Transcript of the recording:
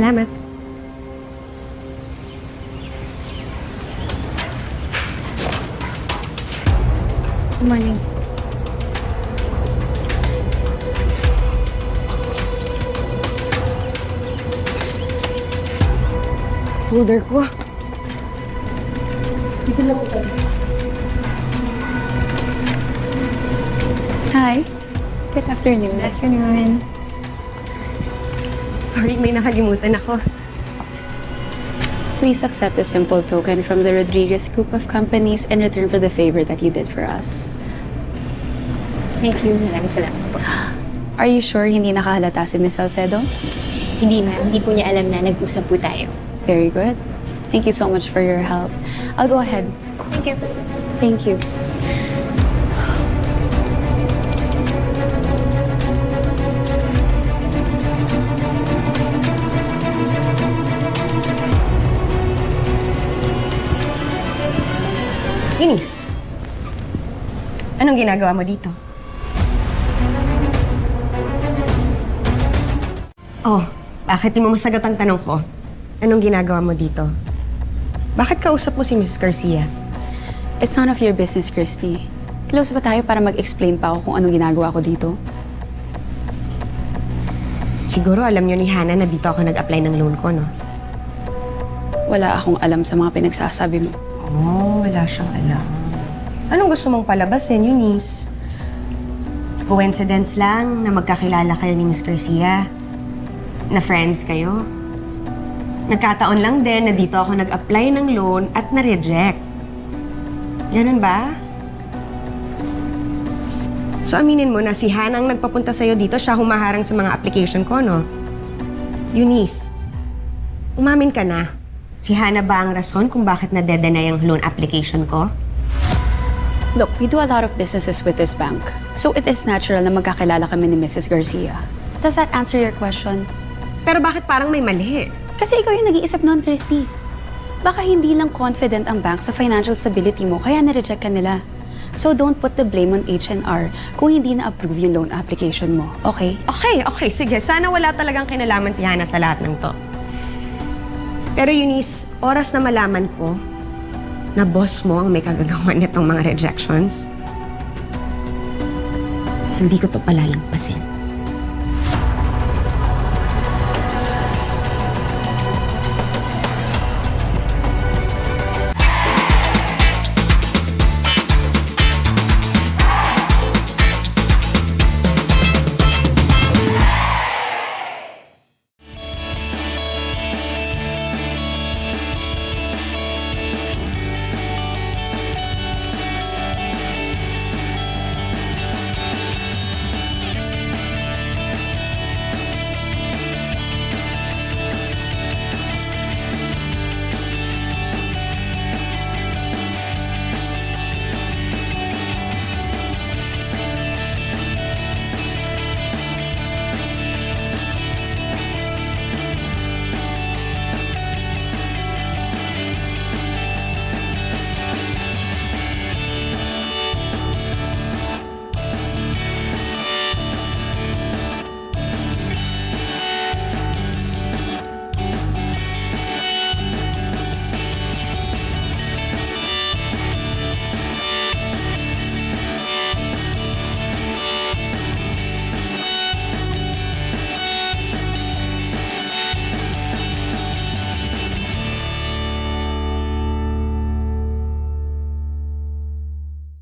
Salamat. Good morning. Folder ko. Hi. Good afternoon. Good afternoon. Sorry, may nakalimutan ako. Please accept a simple token from the Rodriguez Group of Companies in return for the favor that you did for us. Thank you. Maraming salamat po. Are you sure hindi nakahalata si Miss Salcedo? Hindi ma'am, hindi po niya alam na nag-usap po tayo. Very good. Thank you so much for your help. I'll go ahead. Thank you. Thank you. Anong ginagawa mo dito? Oh, bakit di mo masagot ang tanong ko? Anong ginagawa mo dito? Bakit kausap mo si Mrs. Garcia? It's none of your business, Christy. Close ba tayo para mag-explain pa ako kung anong ginagawa ko dito? Siguro alam niyo ni Hannah na dito ako nag-apply ng loan ko, no? Wala akong alam sa mga pinagsasabi mo. Oh, wala siyang alam. Anong gusto mong palabasin, Eunice? Coincidence lang na magkakilala kayo ni Miss Garcia? Na friends kayo? Nagkataon lang din na dito ako nag-apply ng loan at na-reject. Ganun ba? So aminin mo na si Hannah ang nagpapunta sa'yo dito, siya humaharang sa mga application ko, no? Eunice, umamin ka na. Si Hannah ba ang rason kung bakit na-dedenay ang loan application ko? Look, we do a lot of businesses with this bank. So it is natural na magkakilala kami ni Mrs. Garcia. Does that answer your question? Pero bakit parang may mali? Kasi ikaw yung nag-iisip noon, Christy. Baka hindi lang confident ang bank sa financial stability mo, kaya na-reject ka nila. So don't put the blame on H&R kung hindi na-approve yung loan application mo, okay? Okay, okay, sige. Sana wala talagang kinalaman si Hannah sa lahat ng to. Pero Eunice, oras na malaman ko na boss mo ang may kagagawa nitong mga rejections, hindi ko to palalampasin.